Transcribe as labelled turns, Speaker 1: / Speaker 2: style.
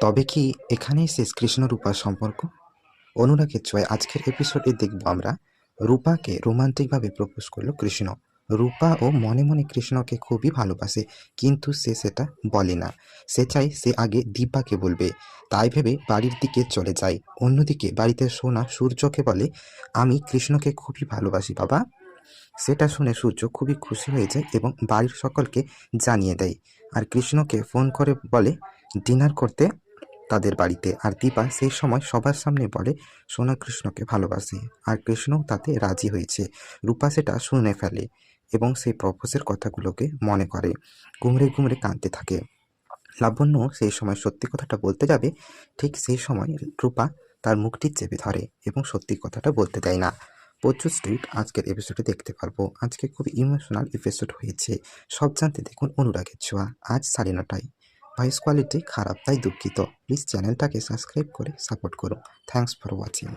Speaker 1: তবে কি এখানেই শেষ কৃষ্ণ রূপার সম্পর্ক? অনুরাগের ছোঁয়ায় আজকের এপিসোডে দেখব আমরা। রূপাকে রোমান্টিকভাবে প্রপোজ করল কৃষ্ণ। রূপা ও মনে মনে কৃষ্ণকে খুবই ভালোবাসে, কিন্তু সে সেটা বলে না। সে চায় সে আগে দীপাকে বলবে। তাই ভেবে বাড়ির দিকে চলে যায়। অন্যদিকে বাড়িতে সোনা সূর্যকে বলে, আমি কৃষ্ণকে খুবই ভালোবাসি, বাবা। সেটা শুনে সূর্য খুবই খুশি হয়ে যায় এবং বাড়ির সকলকে জানিয়ে দেয়। আর কৃষ্ণকে ফোন করে বলে ডিনার করতে? তাদের বাড়িতে। আর দীপা সেই সময় সবার সামনে বলে, সোনা কৃষ্ণকে ভালোবাসে। আর কৃষ্ণও তাতে রাজি হয়েছে। রূপা সেটা শুনে ফেলে এবং সেই প্রপোজের কথাগুলোকে মনে করে। গুমড়ে গুমড়ে কাঁদতে থাকে। লাবণ্য সেই সময় সত্যি কথাটা বলতে যাবে, ঠিক সেই সময় রূপা তার মুখটি চেপে ধরে এবং সত্যি কথাটা বলতে দেয় না। প্রচুর স্ট্রিট আজকের এপিসোডে দেখতে পারব। আজকে খুব ইমোশনাল এপিসোড হয়েছে। সব জানতে দেখুন অনুরাগের ছোঁয়া। আজ সাড়ে নটায়। ভয়েস কোয়ালিটি খারাপ তাই দুঃখিত। প্লিজ চ্যানেলটাকে সাবস্ক্রাইব করে সাপোর্ট করুন থ্যাংকস ফর ওয়াচিং।